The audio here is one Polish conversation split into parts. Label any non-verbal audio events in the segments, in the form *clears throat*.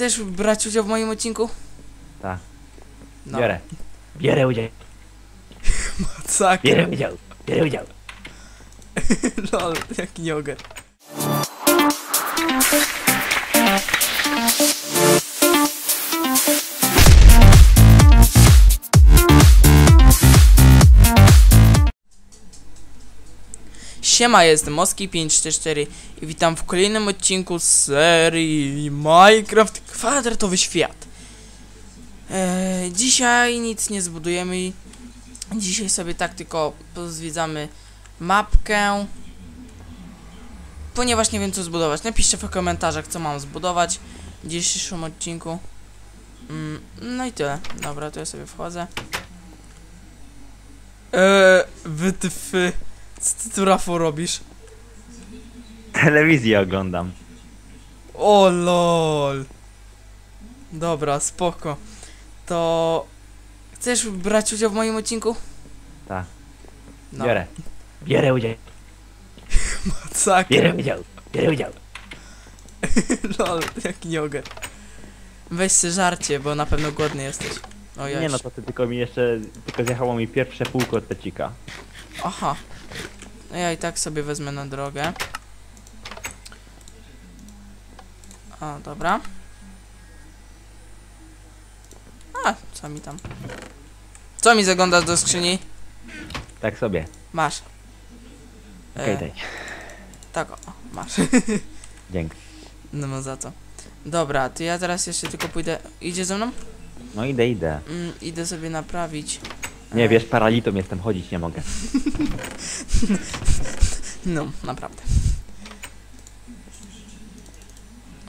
Chcesz brać udział w moim odcinku? Tak. No. Biorę. Bierę udział. *laughs* Masakra. Bierę udział. Bierę udział. *laughs* Lol, jaki nioger. Siema, jestem Moski544 i witam w kolejnym odcinku serii Minecraft Kwadratowy Świat. Eee, dzisiaj nic nie zbudujemy. Dzisiaj sobie tak tylko pozwiedzamy mapkę. Ponieważ nie wiem co zbudować. Napiszcie w komentarzach co mam zbudować w dzisiejszym odcinku. Mm, no i tyle. Dobra, to ja sobie wchodzę. Eee, wytyfy. Co ty tu Rafał robisz? Telewizję oglądam. O lol. Dobra, spoko. To... Chcesz brać udział w moim odcinku? Tak. No. Biorę. Bierę udział. *laughs* Masakra. Bierę udział. Bierę udział. *laughs* Lol, jaki nioger. Weź se żarcie, bo na pewno głodny jesteś. O ja Nie no to ty tylko mi jeszcze, tylko zjechało mi pierwsze pół kotlecika. Aha. No ja i tak sobie wezmę na drogę. O, dobra. A, co mi tam? Co mi zaglądasz do skrzyni? Tak sobie. Masz. Okej, E, daj. tak, o, masz. *laughs* Dzięki. No ma za to. Dobra, to ja teraz jeszcze tylko pójdę. Idzie ze mną? No idę, idę. Mm, idę sobie naprawić. Nie e, wiesz, paralitą jestem, chodzić nie mogę. *laughs* No, naprawdę.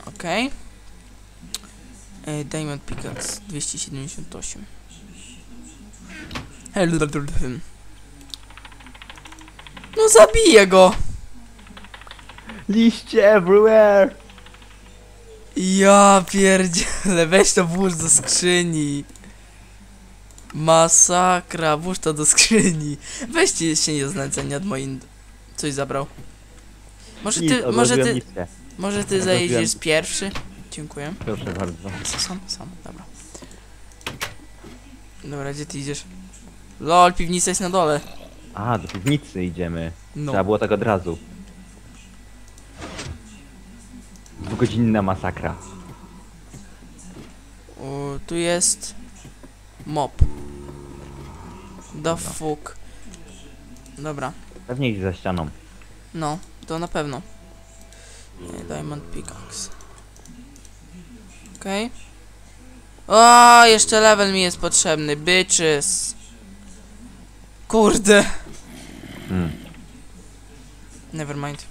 Okej. Okay. Diamond Pickaxe 278. Hello, No zabiję go! Liście everywhere! Ja pierdzielę, weź to włóż do skrzyni. Masakra, włóż to do skrzyni. Weźcie się nie znęcenie nad moim... Coś zabrał. Może Nic, ty, może odłożyłem ty, może ty zajedziesz pierwszy? Dziękuję. Proszę bardzo. Sam, sam, dobra. Dobra, gdzie ty idziesz? Lol, piwnica jest na dole. A, do piwnicy idziemy. No. Trzeba było tak od razu. Dwugodzinna masakra. O, tu jest... Mop. The fuck. Dobra, Pewnie gdzieś za ścianą. no, to na pewno. Diamond Pickaxe. Okej. O, jeszcze level mi jest potrzebny, bitches. Kurde. Hmm. Nevermind.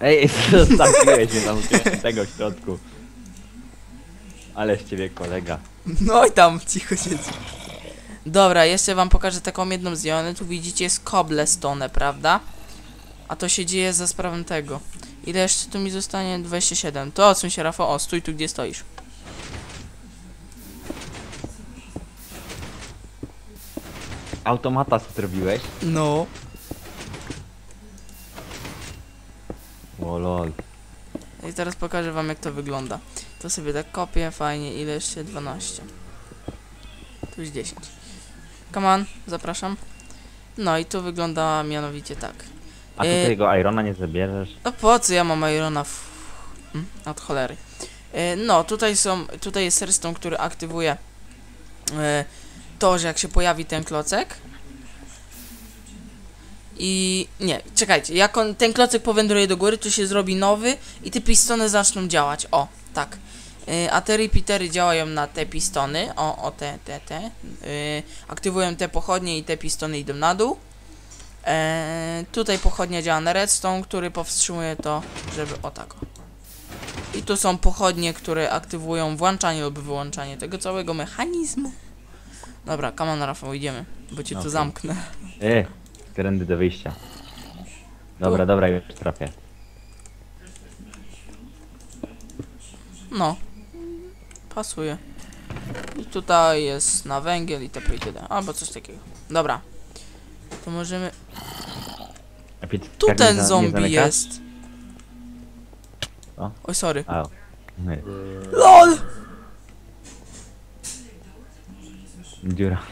Ej, *laughs* zostawiłeś mnie tam tego w środku. Ale z ciebie kolega. No i tam, cicho siedź. Dobra, jeszcze wam pokażę taką jedną zjonę. Tu widzicie jest cobblestone, prawda? A to się dzieje za sprawą tego. Ile jeszcze tu mi zostanie? 27. To odsuń się, Rafał. O, stój tu, gdzie stoisz. Automata zrobiłeś? No. O lol. I teraz pokażę wam, jak to wygląda. To sobie tak kopię, fajnie. Ile jeszcze? 12. Tu już 10. Come on, zapraszam. No i tu wygląda mianowicie tak. A ty E, tego Irona nie zabierzesz? No po co ja mam Irona w... Mm, od cholery. E, no, tutaj są, tutaj jest redstone, który aktywuje e, to, że jak się pojawi ten klocek i... nie, czekajcie, jak on, ten klocek powędruje do góry, to się zrobi nowy i te pistony zaczną działać, o, tak. E, a te repeatery działają na te pistony, o, o te, te, te. E, aktywują te pochodnie i te pistony idą na dół. Eee, tutaj pochodnia działa na redstone, który powstrzymuje to, żeby o tak. I tu są pochodnie, które aktywują włączanie lub wyłączanie tego całego mechanizmu. Dobra, come on Rafał, idziemy, bo cię tu zamknę. E, trendy do wyjścia. Dobra, dobra, już trafię. No, pasuje. I tutaj jest na węgiel i TP i tyle, albo coś takiego. Dobra, to możemy... Tu ten zombie jest. Oj, sorry. Nie. LOL! Dziura.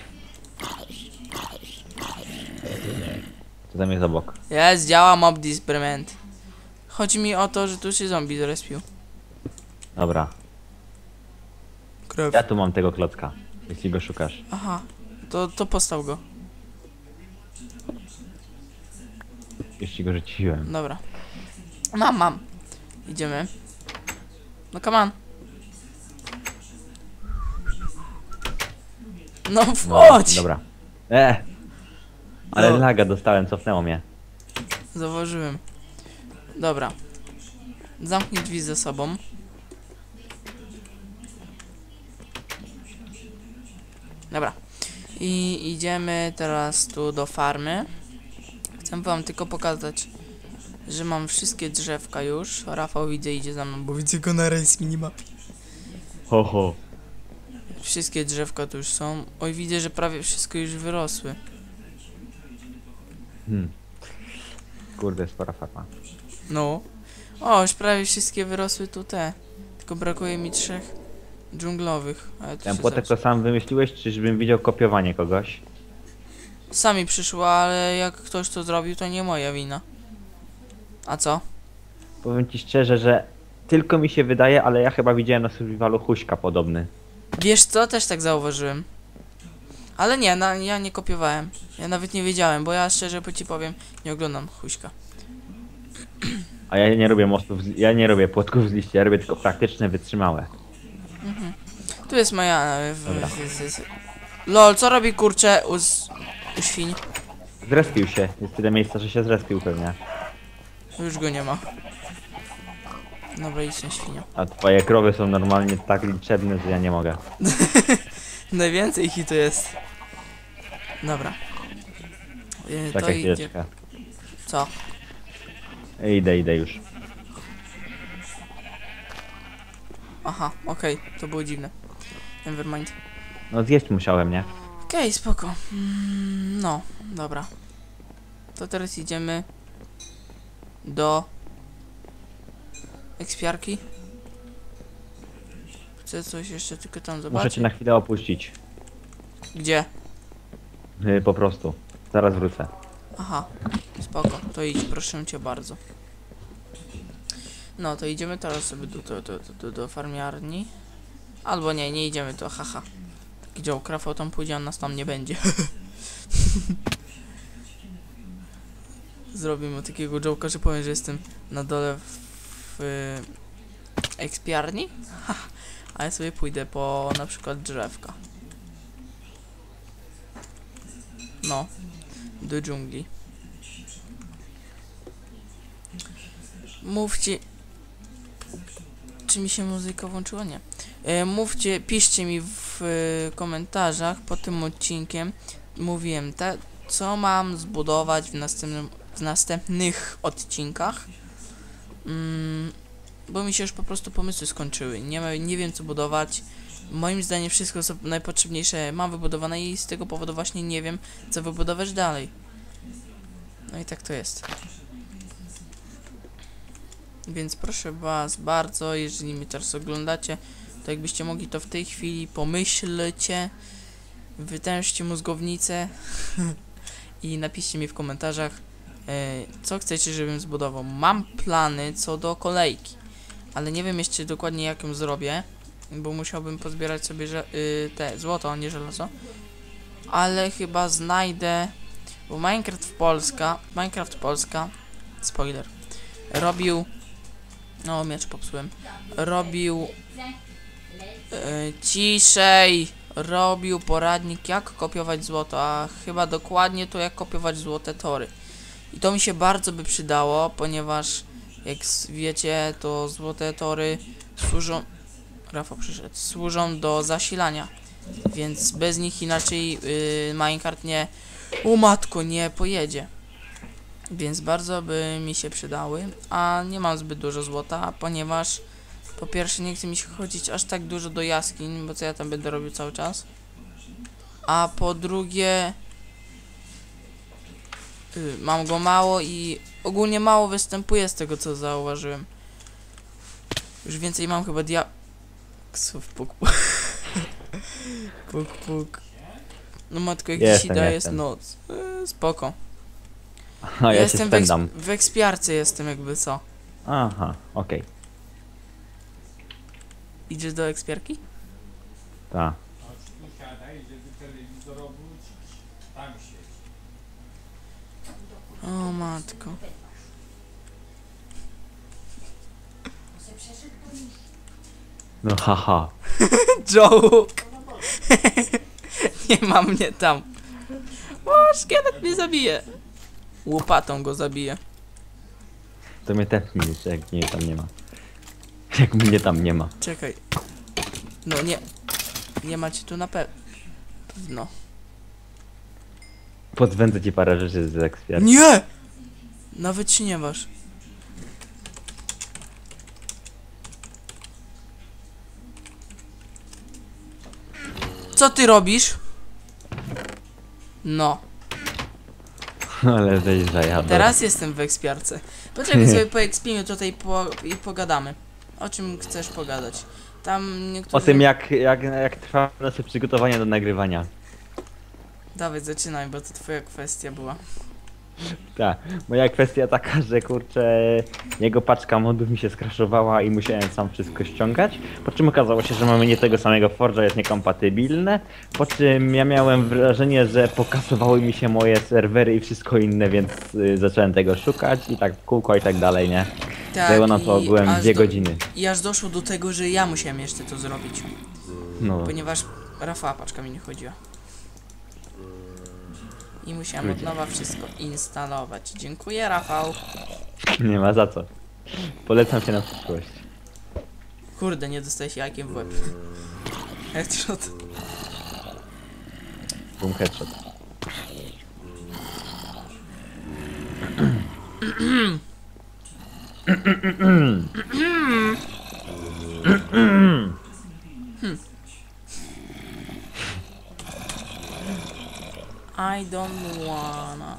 Co tam jest obok? Jest, działa mob disperment. Chodzi mi o to, że tu się zombie zrespił. Dobra. Krew. Ja tu mam tego klocka. Jeśli go szukasz. Aha, to, to postaw go. Jeśli go rzuciłem. Dobra. Mam, mam. Idziemy. No come on. No No, wchodź! dobra. E! Ale No. laga dostałem, cofnęło mnie. Zauważyłem. Dobra. Zamknij drzwi ze sobą. Dobra. I idziemy teraz tu do farmy. Chcę wam tylko pokazać, że mam wszystkie drzewka już. Rafał widzę idzie za mną, bo widzę go na race minimapie. Ho, ho. Wszystkie drzewka tu już są. Oj, widzę, że prawie wszystko już wyrosły. Hmm. Kurde, spora farma. No. O, już prawie wszystkie wyrosły tu te. Tylko brakuje mi trzech dżunglowych. Ale to Ten się płotek to sam wymyśliłeś, czy żebym widział kopiowanie kogoś? Sami przyszło, ale jak ktoś to zrobił, to nie moja wina. A co? Powiem ci szczerze, że tylko mi się wydaje, ale ja chyba widziałem na survivalu huśka podobny. Wiesz co? Też tak zauważyłem. Ale nie, na, ja nie kopiowałem. Ja nawet nie wiedziałem, bo ja szczerze po ci powiem, nie oglądam huśka. A ja nie robię mostów, z, ja nie robię płotków z liści, ja robię tylko praktyczne, wytrzymałe. Tu jest moja... e, W, Dobra. w, w, w. Lol, co robi kurczę u, z- u świń? Zrespił się, jest tyle miejsca, że się zrespił pewnie. Już go nie ma. Dobra, idź na świnia. A twoje krowy są normalnie tak liczebne, że ja nie mogę. *laughs* Najwięcej ich tu jest. Dobra. To Czekaj chwileczkę. Co? Idę, idę już. Aha, okej, to było dziwne. Nevermind. No zjeść musiałem, nie? Okej, spoko. Mm, no, dobra. To teraz idziemy do ekspiarki. Chcę coś jeszcze tylko tam Muszę zobaczyć. cię na chwilę opuścić. Gdzie? Yy, po prostu. Zaraz wrócę. Aha, spoko, to idź, proszę cię bardzo. No, to idziemy teraz sobie do, do, do, do, do farmiarni. Albo nie, nie idziemy to, haha. Taki dział Rafał tam pójdzie, a nas tam nie będzie. *laughs* Zrobimy takiego joke'a, że powiem, że jestem na dole w, w ekspiarni. Ha, a ja sobie pójdę po na przykład drzewka. No, do dżungli. Mówcie. Czy mi się muzyka włączyła? Nie. E, mówcie, piszcie mi w e, komentarzach pod tym odcinkiem. Mówiłem, te, co mam zbudować w, następnym, w następnych odcinkach. Mm, bo mi się już po prostu pomysły skończyły. Nie, ma, nie wiem co budować. Moim zdaniem wszystko co najpotrzebniejsze mam wybudowane i z tego powodu właśnie nie wiem co wybudować dalej. No i tak to jest. Więc proszę was bardzo, jeżeli mnie teraz oglądacie, to jakbyście mogli to w tej chwili pomyślcie, wytężcie mózgownicę *laughs* i napiszcie mi w komentarzach, e, co chcecie, żebym zbudował. Mam plany co do kolejki, ale nie wiem jeszcze dokładnie jak ją zrobię, bo musiałbym pozbierać sobie y, te złoto, a nie żelazo. Ale chyba znajdę, bo Minecraft Polska, Minecraft Polska, spoiler, robił, no miecz popsułem, robił, y, ciszej, robił poradnik jak kopiować złoto, a chyba dokładnie to jak kopiować złote tory. I to mi się bardzo by przydało, ponieważ jak wiecie, to złote tory służą, Rafał przyszedł, służą do zasilania. Więc bez nich inaczej yy, Minecraft nie, o matko, nie pojedzie. Więc bardzo by mi się przydały, a nie mam zbyt dużo złota, ponieważ po pierwsze nie chce mi się chodzić aż tak dużo do jaskiń, bo co ja tam będę robił cały czas. A po drugie y, mam go mało i ogólnie mało występuje z tego co zauważyłem. Już więcej mam chyba dia... Ksów, puk, puk, *laughs* puk. No matko, jak Jestem, dzisiaj daje jest noc. E, spoko. A ja, się jestem w, eks spędzam. w ekspiarce jestem jakby co. Aha, okej. Idziesz do ekspiarki? Tak. O matko. No haha. *laughs* Joke! *laughs* nie ma mnie tam. O, szkielet mnie zabije. Łopatą go zabije. To mnie tepnij jeszcze, jak mnie tam nie ma. Jak mnie tam nie ma. Czekaj. No nie. Nie macie tu na pewno. No. Podwędzę ci parę rzeczy z ekspiarki. Nie! Nawet się nie waż. Co ty robisz? No, *laughs* Ale żeś zajadł. teraz jestem w ekspiarce. Poczekaj *laughs* sobie po ekspieniu tutaj po, i pogadamy. O czym chcesz pogadać? Tam niektórzy... O tym jak, jak, jak trwa nasze przygotowanie do nagrywania. Dawaj, zaczynaj, bo to twoja kwestia była. Tak, moja kwestia taka, że kurczę, jego paczka modów mi się skraszowała i musiałem sam wszystko ściągać, po czym okazało się, że mamy nie tego samego Forge'a, jest niekompatybilne, po czym ja miałem wrażenie, że pokasowały mi się moje serwery i wszystko inne, więc y, zacząłem tego szukać i tak kółko i tak dalej, nie? Tak, Zajęło na i to ogółem dwie do- godziny. I aż doszło do tego, że ja musiałem jeszcze to zrobić. No, Ponieważ Rafała paczka mi nie chodziła. I musiałem od nowa wszystko instalować. Dziękuję, Rafał. nie ma za co. Polecam się na przyszłość. Kurde, nie dostaję się jakiem w łeb. Headshot. Boom headshot. I don't wanna.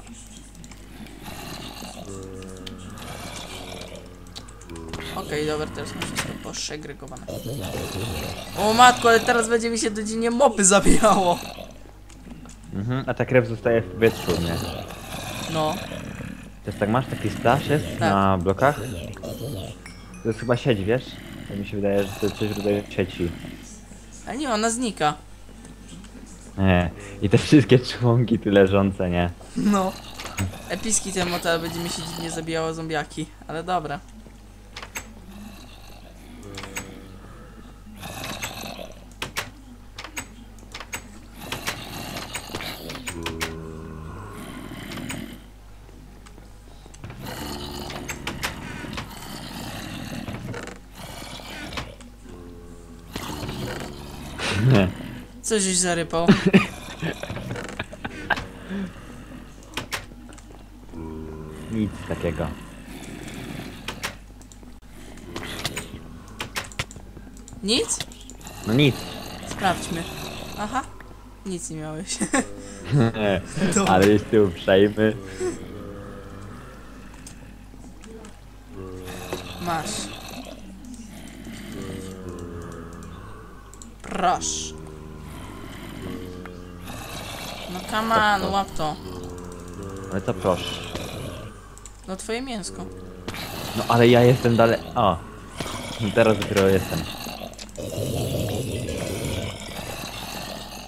Okej, dobra, teraz mam wszystko poszegregowane. O matko, ale teraz będzie mi się codziennie mopy zabijało. Mhm, a ta krew zostaje w powietrzu, nie? No, Też tak masz? Taki splash jest Tak. na blokach? To jest chyba sieć, wiesz? To mi się wydaje, że to jest coś w rodzaju sieci. ale nie, ona znika. Nie. I te wszystkie członki tu leżące, nie? No. Epicki ten motel będzie mi się dziwnie zabijało zombiaki, ale dobra. Co żeś zarypał? *laughs* Nic takiego. Nic? No nic. Sprawdźmy. Aha. Nic nie miałeś. *laughs* Ale jesteś uprzejmy. No come on, łap to. Ale to proszę. No twoje mięsko. No ale ja jestem dalej. O. Teraz dopiero jestem.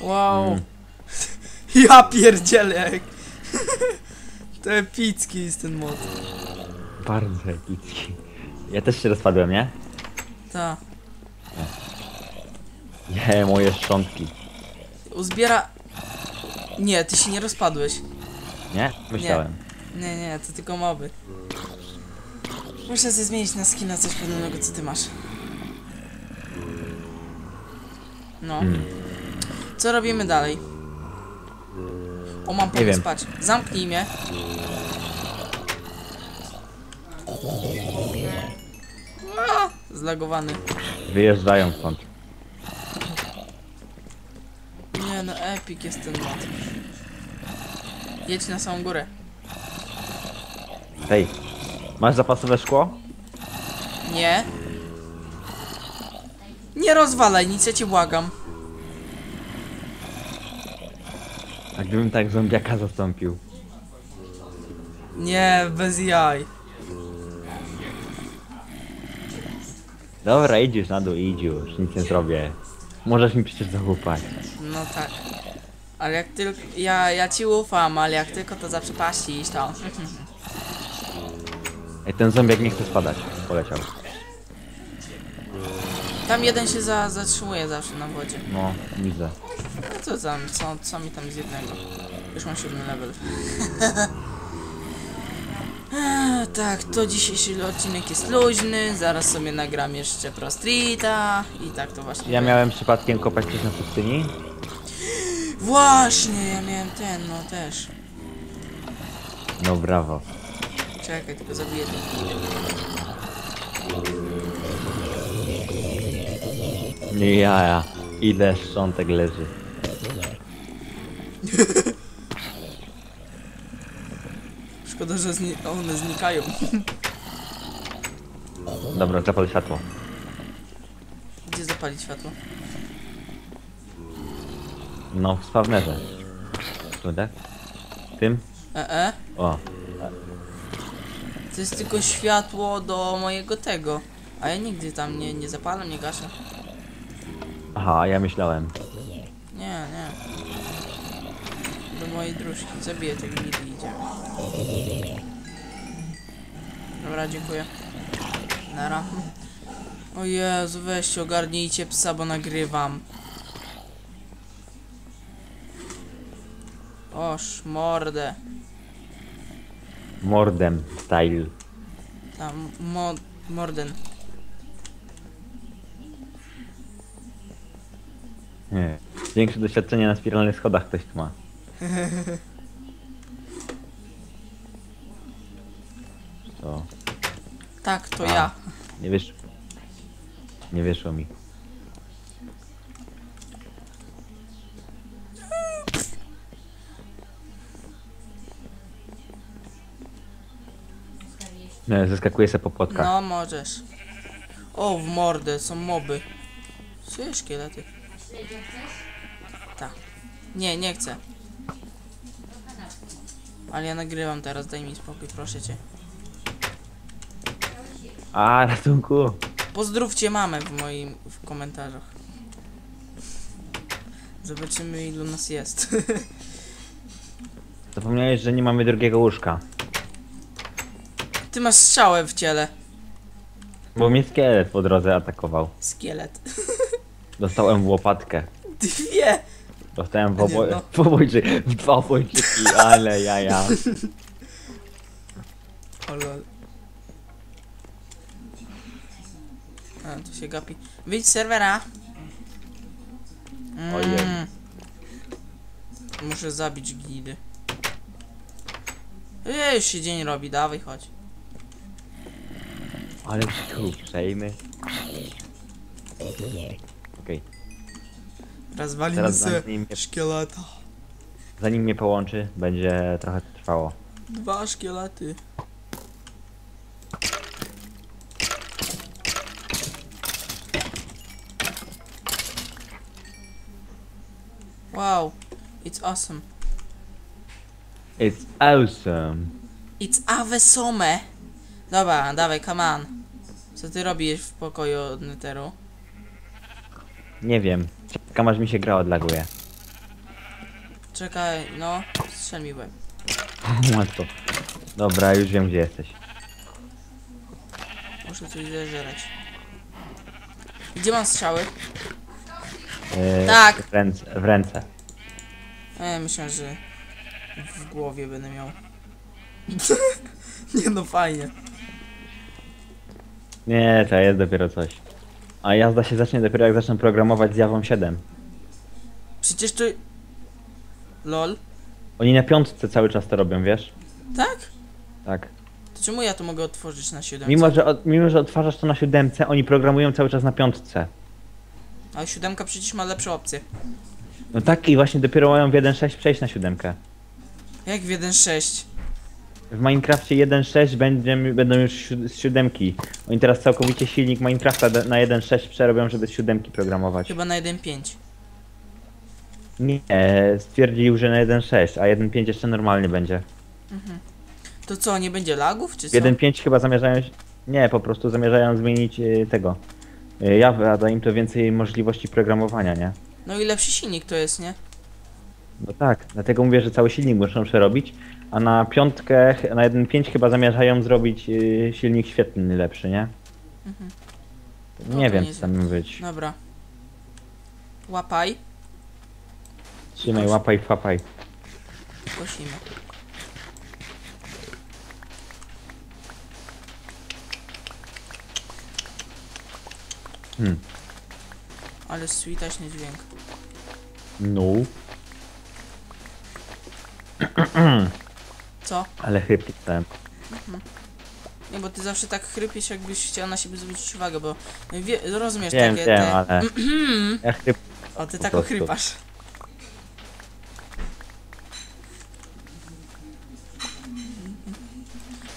Wow. Mm. *laughs* Ja pierdzielę jak... To epicki jest ten mod. Bardzo epicki. Ja też się rozpadłem, nie? Ta. Nie, moje szczątki. Uzbiera... Nie, ty się nie rozpadłeś. Nie? Myślałem. Nie, nie, to tylko moby. Muszę sobie zmienić na skina coś podobnego, co ty masz. No. Hmm. Co robimy dalej? O, mam pomysł, wiem. patrz. Zamknij mnie. A, zlagowany. Wyjeżdżają stąd. Nie no, epic jest ten mod. Jedź na samą górę. Hej. Masz zapasowe szkło? Nie? Nie rozwalaj nic, ja cię błagam. A gdybym tak zombiaka zastąpił? Nie, bez jaj. Dobra, idziesz na dół, idź już, nic nie zrobię. Możesz mi przecież zaufać. No tak. Ale jak tylko... Ja, ja ci ufam, ale jak tylko to zaprzepaścisz, to... Ej, ten zombiak nie chce spadać. Poleciał. Tam jeden się za, zatrzymuje zawsze na wodzie. No, widzę. No co tam, co, co mi tam z jednego? Już mam siódmy level. *laughs* Tak, to dzisiejszy odcinek jest luźny, zaraz sobie nagram jeszcze Pro Streeta i tak to właśnie Ja miałem przypadkiem kopać coś na pustyni. Właśnie, ja miałem ten, no też. No brawo. Czekaj, tylko zabiję ten. Nie jaja. Ile szczątek leży. *laughs* Szkoda, że zni one znikają. Dobra, zapal światło. Gdzie zapalić światło? No, w spawnerze. Tu, tak? Tym? E, e? O. To jest tylko światło do mojego tego. A ja nigdy tam nie, nie zapalam, nie gaszę. Aha, ja myślałem. Nie, nie. Do mojej dróżki. Zabiję tego nigdy idziemy. Dobra, dziękuję. Nara. O Jezu, weźcie, ogarnijcie psa, bo nagrywam. Oż, mordę. Mordem style. Tam, mo morden. Nie. Większe doświadczenie na spiralnych schodach ktoś tu ma. *laughs* To. Tak, to A. ja. Nie wiesz. Nie wyszło mi. Zeskakuję se po płotkach. No, możesz. O, w mordę, są moby. Są szkielety. Tak. Nie, nie chcę. Ale ja nagrywam teraz, daj mi spokój, proszę cię. A, ratunku! Pozdrówcie mamę w moim w komentarzach. Zobaczymy ilu nas jest. *laughs* Zapomniałeś, że nie mamy drugiego łóżka. Masz strzałę w ciele. Bo mnie szkielet po drodze atakował. Skielet. *laughs* Dostałem w łopatkę. Dwie! Dostałem w, obo... no. *laughs* w, obojczy... w dwa obojczyki, ale jaja. *laughs* O lol. A, tu się gapi. Wyjdź z serwera. Mm. Ojej. Muszę zabić gnidy. Ej, już się dzień robi, dawaj, chodź. Ale tu przejmy. Okej, Rozwalimy teraz se zanim, szkieleta. zanim mnie połączy, będzie trochę trwało. Dwa szkielety. Wow, it's awesome. It's awesome. It's awesome. Dobra, dawaj, come on. Co ty robisz w pokoju od Netheru? Nie wiem. Czekam aż mi się gra odlaguje. Czekaj, no, strzel mi w łeb. *laughs* Łatwo. Dobra, już wiem gdzie jesteś. Muszę coś zeżerać. Gdzie mam strzały? Yy, Tak. W ręce. W ręce. E, myślę, że w głowie będę miał. *laughs* Nie no, fajnie. Nie, to jest dopiero coś. A jazda się zacznie dopiero jak zacznę programować z Jawą 7. Przecież to... LOL? Oni na piątce cały czas to robią, wiesz? Tak? Tak. To czemu ja to mogę otworzyć na 7? Mimo że, od, mimo, że odtwarzasz to na siódemce, oni programują cały czas na piątce. A siódemka przecież ma lepsze opcje. No tak i właśnie dopiero mają w 1.6 przejść na siódemkę. Jak w 1.6? W Minecrafcie 1.6 będziemy, będą już z siódemki. Oni teraz całkowicie silnik Minecrafta na 1.6 przerobią, żeby z siódemki programować. Chyba na 1.5. Nie, stwierdził, że na 1.6, a 1.5 jeszcze normalnie będzie. To co, nie będzie lagów, czy co? 1.5 chyba zamierzają... Nie, po prostu zamierzają zmienić y, tego. Y, Java, a da im to więcej możliwości programowania, nie? No i lepszy silnik to jest, nie? No tak, dlatego mówię, że cały silnik muszą przerobić, a na piątkę, na 1.5 chyba zamierzają zrobić y, silnik świetlny lepszy, nie? Mhm. No Nie to wiem, co tam ma być. Dobra. Łapaj, Trzymaj, łapaj, fapaj. kosimy. Hmm. Ale switaśny dźwięk. No, *clears throat* Co? ale chrypnąłem. Nie, bo ty zawsze tak chrypiesz, jakbyś chciał na siebie zwrócić uwagę, bo wie, rozumiesz Wiem, takie wiem, te... ale... *clears throat* Ja chryp... O, ty tak ochrypasz.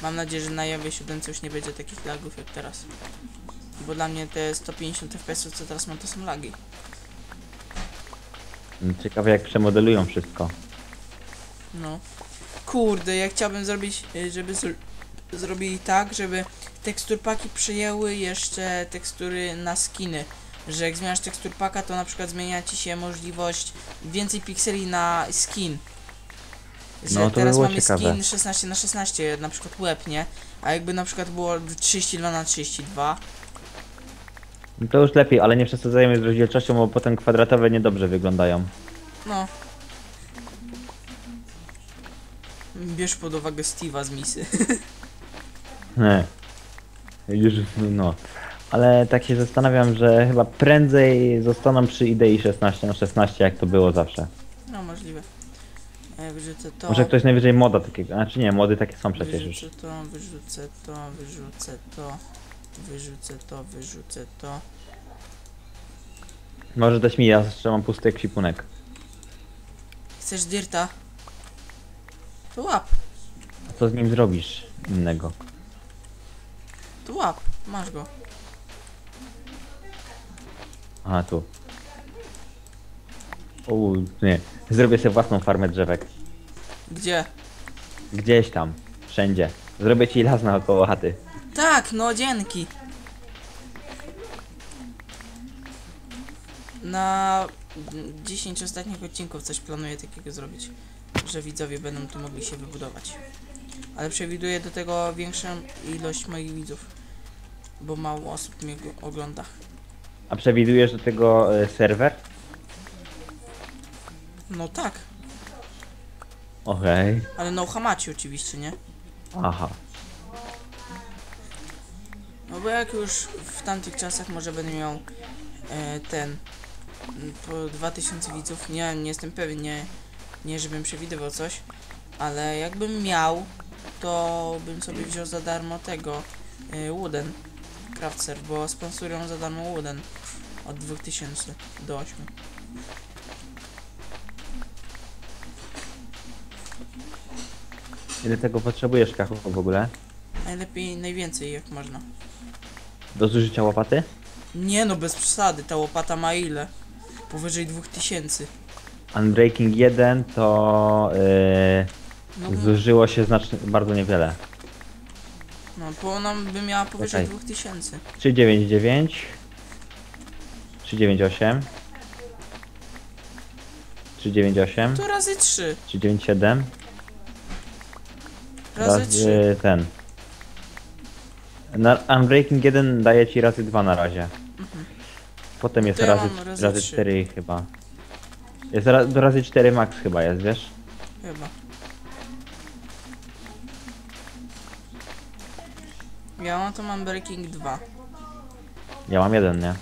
Mam nadzieję, że na jawie 7 już nie będzie takich lagów jak teraz. Bo dla mnie te 150 fps co teraz mam to są lagi. Ciekawe jak przemodelują wszystko. No. Kurde, ja chciałbym zrobić, y, żeby zr zrobili tak, żeby teksturpaki przyjęły jeszcze tekstury na skiny. Że jak zmieniasz teksturpaka, to na przykład zmienia ci się możliwość więcej pikseli na skin. Że No, to teraz mamy ciekawe. skin 16 na 16 na przykład łeb, nie? A jakby na przykład było 32 na 32 No To już lepiej, ale nie przesadzajmy z rozdzielczością, bo potem kwadratowe niedobrze wyglądają. no. Bierz pod uwagę Steve'a z misy. *laughs* Nie. Już, no. Ale tak się zastanawiam, że chyba prędzej zostaną przy idei 16 na 16, jak to było zawsze. No możliwe. E, wyrzucę to. Może ktoś najwyżej moda takiego, znaczy nie, mody takie są przecież już. Wyrzucę to, wyrzucę to, wyrzucę to, wyrzucę to, wyrzucę to. Może dać mi, ja jeszcze mam pusty ekwipunek. Chcesz dirta? To łap, A co z nim zrobisz innego? to łap, masz go. Aha, tu. O, nie. Zrobię sobie własną farmę drzewek. Gdzie? Gdzieś tam. Wszędzie. Zrobię ci las naokoło chaty. Tak, no dzięki. Na 10 ostatnich odcinków coś planuję takiego zrobić, że widzowie będą tu mogli się wybudować. Ale przewiduję do tego większą ilość moich widzów, bo mało osób mnie ogląda. A przewidujesz do tego e, serwer? No tak, Okej. ale no hamaci oczywiście, nie? Aha. No bo jak już w tamtych czasach może będę miał e, ten m, po 2000 widzów, nie, nie jestem pewien, nie, nie żebym przewidywał coś, ale jakbym miał, to bym sobie wziął za darmo tego e, Wooden Craftser, bo sponsorują za darmo Wooden od 2000 do 8. Ile tego potrzebujesz, Kachu, w ogóle? Najlepiej, najwięcej jak można. Do zużycia łopaty? Nie no, bez przesady, ta łopata ma ile? Powyżej 2000. Unbreaking 1 to No, yy, zużyło się znacznie, bardzo niewiele. no bo ona by miała powyżej Czekaj. 2000. 399 398 398 To razy 3. 397 Razy 3. razy ten. Na Unbreaking 1 daje ci razy 2 na razie. Potem jest ja razy, razy razy trzy. 4 chyba. Jest ra, do razy 4 max chyba jest, wiesz? Chyba. Ja mam to mam Breaking 2. Ja mam jeden, nie?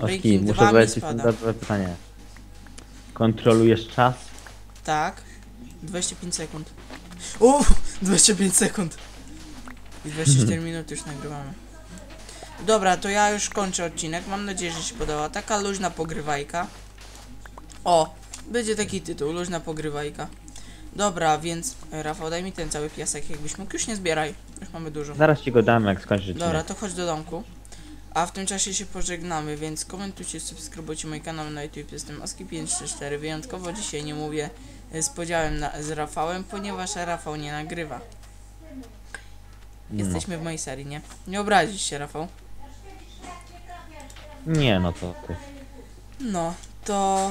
Oski, muszę 2 mi zadać ci standardowe pytanie. Kontrolujesz czas? Tak. 25 sekund. O! 25 sekund. I 24 minuty już nagrywamy. Dobra, to ja już kończę odcinek. Mam nadzieję, że się podoba. Taka luźna pogrywajka. O, będzie taki tytuł, luźna pogrywajka. Dobra, więc e, Rafał, daj mi ten cały piasek, jakbyś mógł. Już nie zbieraj, już mamy dużo. Zaraz ci go dam, jak skończysz. Dobra, to chodź do domku. A w tym czasie się pożegnamy, więc komentujcie, subskrybujcie mój kanał na YouTube. Jestem Oski534. Wyjątkowo dzisiaj nie mówię z podziałem na, z Rafałem, ponieważ Rafał nie nagrywa. No. Jesteśmy w mojej serii, nie? Nie obrazisz się, Rafał. Nie, no to ty. No, to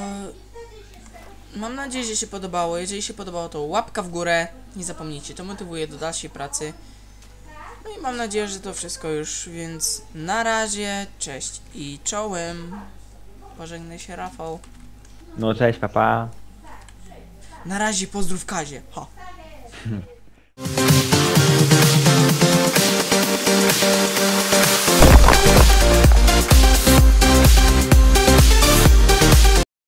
mam nadzieję, że się podobało. Jeżeli się podobało, to łapka w górę. Nie zapomnijcie, to motywuje do dalszej pracy. No i mam nadzieję, że to wszystko już, więc na razie, cześć i czołem. Pożegnaj się, Rafał. No cześć, papa. Na razie, pozdrów Kazie. Ha.